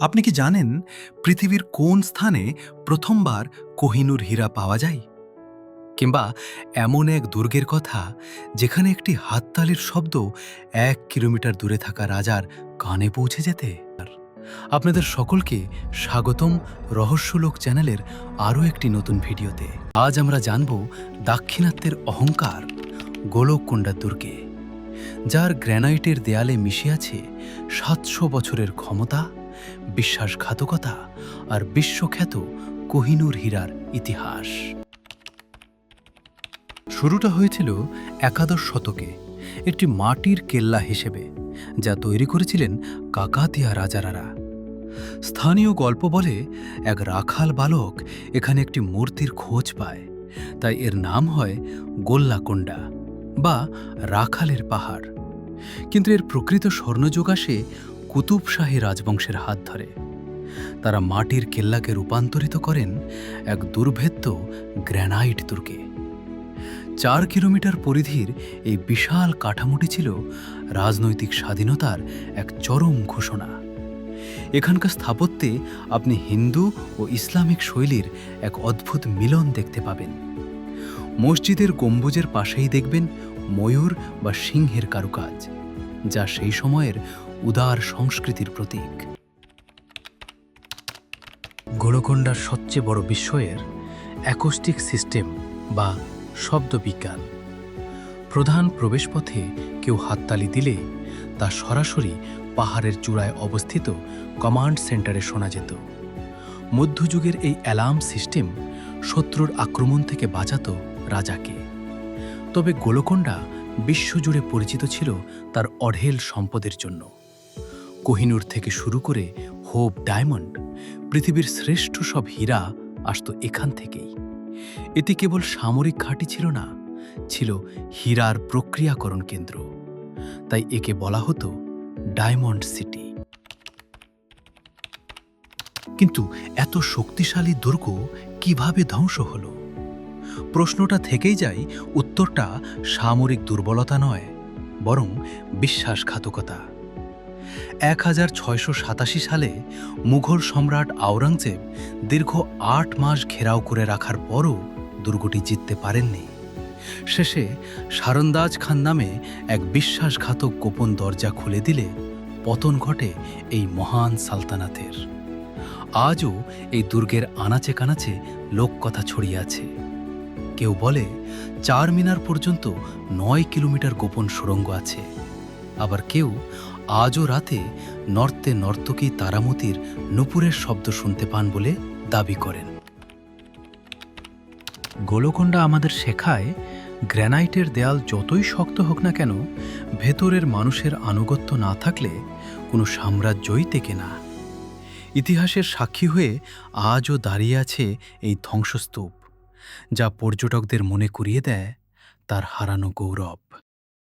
আপনি কি জানেন পৃথিবীর কোন স্থানে প্রথমবার কোহিনুর হীরা পাওয়া যায়? কিংবা এমন এক দুর্গের কথা যেখানে একটি হাততালির শব্দ এক কিলোমিটার দূরে থাকা রাজার কানে পৌঁছে যেতে? আপনাদের সকলকে স্বাগতম রহস্যলোক চ্যানেলের আরও একটি নতুন ভিডিওতে। আজ আমরা জানব দাক্ষিণাত্যের অহংকার গোলককুণ্ডা দুর্গে, যার গ্র্যানাইটের দেয়ালে মিশে আছে সাতশো বছরের ক্ষমতা বিশ্বাসঘাতকতা আর বিশ্বখ্যাত কোহিনুর হীরার ইতিহাস। শুরুটা হয়েছিল একাদশ শতকে একটি মাটির কেল্লা হিসেবে, যা তৈরি করেছিলেন কাকাতিয়া রাজারারা। স্থানীয় গল্প বলে এক রাখাল বালক এখানে একটি মূর্তির খোঁজ পায়। তাই এর নাম হয় গোল্লাকোন্ডা বা রাখালের পাহাড়। কিন্তু এর প্রকৃত স্বর্ণযুগ আসে কুতুব শাহী রাজবংশের হাত ধরে। তারা মাটির কেল্লাকে রূপান্তরিত করেন এক দুর্ভেদ্য গ্র্যানাইট দুর্গে। চার কিলোমিটার পরিধির এই বিশাল কাঠামোটি ছিল রাজনৈতিক স্বাধীনতার এক চরম ঘোষণা। এখানকার স্থাপত্যে আপনি হিন্দু ও ইসলামিক শৈলীর এক অদ্ভুত মিলন দেখতে পাবেন। মসজিদের গম্বুজের পাশেই দেখবেন ময়ূর বা সিংহের কারুকাজ, যা সেই সময়ের উদার সংস্কৃতির প্রতীক। গোলকোন্ডার সবচেয়ে বড় বিস্ময়ের অ্যাকোস্টিক সিস্টেম বা শব্দবিজ্ঞান। প্রধান প্রবেশপথে কেউ হাততালি দিলে তা সরাসরি পাহাড়ের চূড়ায় অবস্থিত কমান্ড সেন্টারে শোনা যেত। মধ্যযুগের এই অ্যালার্ম সিস্টেম শত্রুর আক্রমণ থেকে বাঁচাত রাজাকে। তবে গোলকোন্ডা বিশ্বজুড়ে পরিচিত ছিল তার অঢেল সম্পদের জন্য। কোহিনুর থেকে শুরু করে হোপ ডায়মন্ড, পৃথিবীর শ্রেষ্ঠ সব হীরা আসত এখান থেকেই। এতে কেবল সামরিক ঘাঁটি ছিল না, ছিল হীরার প্রক্রিয়াকরণ কেন্দ্র। তাই একে বলা হতো ডায়মন্ড সিটি। কিন্তু এত শক্তিশালী দুর্গ কীভাবে ধ্বংস হল? প্রশ্নটা থেকেই যায়, উত্তরটা সামরিক দুর্বলতা নয়, বরং বিশ্বাসঘাতকতা। এক হাজার ছয়শো সাতাশি সালে মুঘল সম্রাট আওরঙ্গজেব দীর্ঘ আট মাস ঘেরাও করে রাখার পরও দুর্গটি জিততে পারেননি। শেষে সারন্দাজ খান নামে এক বিশ্বাসঘাতক গোপন দরজা খুলে দিলে পতন ঘটে এই মহান সালতানাতের। আজও এই দুর্গের আনাচে কানাচে লোককথা ছড়িয়ে আছে। কেউ বলে, চার মিনার পর্যন্ত নয় কিলোমিটার গোপন সুড়ঙ্গ আছে। আবার কেউ আজও রাতে নর্তে নর্তকী তারামতির নুপুরের শব্দ শুনতে পান বলে দাবি করেন। গোলকোণ্ডা আমাদের শেখায়, গ্র্যানাইটের দেয়াল যতই শক্ত হোক না কেন, ভেতরের মানুষের আনুগত্য না থাকলে কোনো সাম্রাজ্যই টেকে না। ইতিহাসের সাক্ষী হয়ে আজও দাঁড়িয়ে আছে এই ধ্বংসস্তূপ, যা পর্যটকদের মনে করিয়ে দেয় তার হারানো গৌরব।